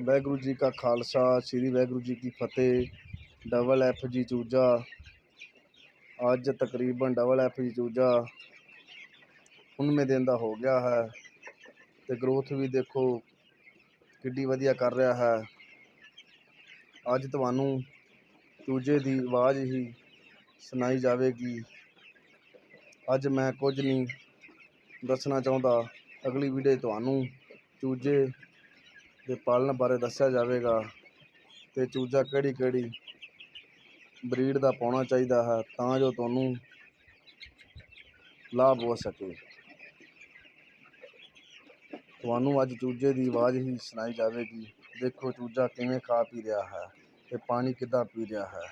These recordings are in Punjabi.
ਵਾਹਿਗੁਰੂ ਜੀ ਕਾ ਖਾਲਸਾ, ਸ੍ਰੀ ਵਾਹਿਗੁਰੂ ਜੀ ਕੀ ਫਤਿਹ। ਡਬਲ ਐਫ ਜੀ ਚੂਜਾ। ਅੱਜ ਤਕਰੀਬਨ ਡਬਲ ਐਫ ਜੀ ਚੂਜਾ। 19ਵੇਂ ਦਿਨ ਦਾ ਹੋ ਗਿਆ ਹੈ ਤੇ ਗਰੋਥ ਵੀ ਦੇਖੋ ਕਿੱਡੀ ਵਧੀਆ ਕਰ ਰਿਹਾ ਹੈ। ਅੱਜ ਤੁਹਾਨੂੰ ਚੂਜੇ ਦੀ ਆਵਾਜ਼ ਹੀ ਸੁਣਾਈ ਜਾਵੇਗੀ। ਅੱਜ ਮੈਂ ਕੁਝ ਨਹੀਂ ਦੱਸਣਾ ਚਾਹੁੰਦਾ। ਅਗਲੀ ਵੀਡੀਓ 'ਚ ਤੁਹਾਨੂੰ ਚੂਜੇ ਦੇ ਪਾਲਣ ਬਾਰੇ ਦੱਸਿਆ ਜਾਵੇਗਾ ਤੇ ਚੂਜਾ ਕਿਹੜੀ ਕਿਹੜੀ ਬਰੀਡ ਦਾ ਪਾਉਣਾ ਚਾਹੀਦਾ ਹੈ, ਤਾਂ ਜੋ ਤੁਹਾਨੂੰ ਲਾਭ ਹੋ ਸਕੇ। ਤੁਹਾਨੂੰ ਅੱਜ ਚੂਜੇ ਦੀ ਆਵਾਜ਼ ਹੀ ਸੁਣਾਈ ਜਾਵੇਗੀ। ਦੇਖੋ ਚੂਜਾ ਕਿਵੇਂ ਖਾ ਪੀ ਰਿਹਾ ਹੈ ਤੇ ਪਾਣੀ ਕਿੱਦਾਂ ਪੀ ਰਿਹਾ ਹੈ।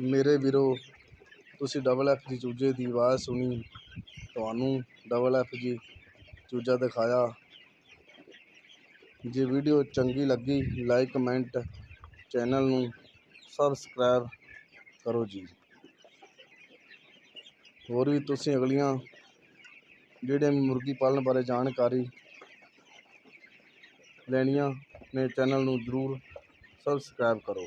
ਮੇਰੇ ਵੀਰੋ, ਤੁਸੀਂ ਡਬਲ ਐਫ ਜੀ ਚੂਜੇ ਦੀ ਆਵਾਜ਼ ਸੁਣੀ, ਤੁਹਾਨੂੰ ਡਬਲ ਐਫ ਜੀ ਚੂਜਾ ਦਿਖਾਇਆ। ਜੇ ਵੀਡੀਓ ਚੰਗੀ ਲੱਗੀ ਲਾਈਕ ਕਮੈਂਟ ਚੈਨਲ ਨੂੰ ਸਬਸਕ੍ਰਾਈਬ ਕਰੋ ਜੀ। ਹੋਰ ਵੀ ਤੁਸੀਂ ਅਗਲੀਆਂ ਜਿਹੜੇ ਮੁਰਗੀ ਪਾਲਣ ਬਾਰੇ ਜਾਣਕਾਰੀ ਲੈਣੀਆਂ ਨੇ, ਚੈਨਲ ਨੂੰ ਜ਼ਰੂਰ ਸਬਸਕ੍ਰਾਈਬ ਕਰੋ।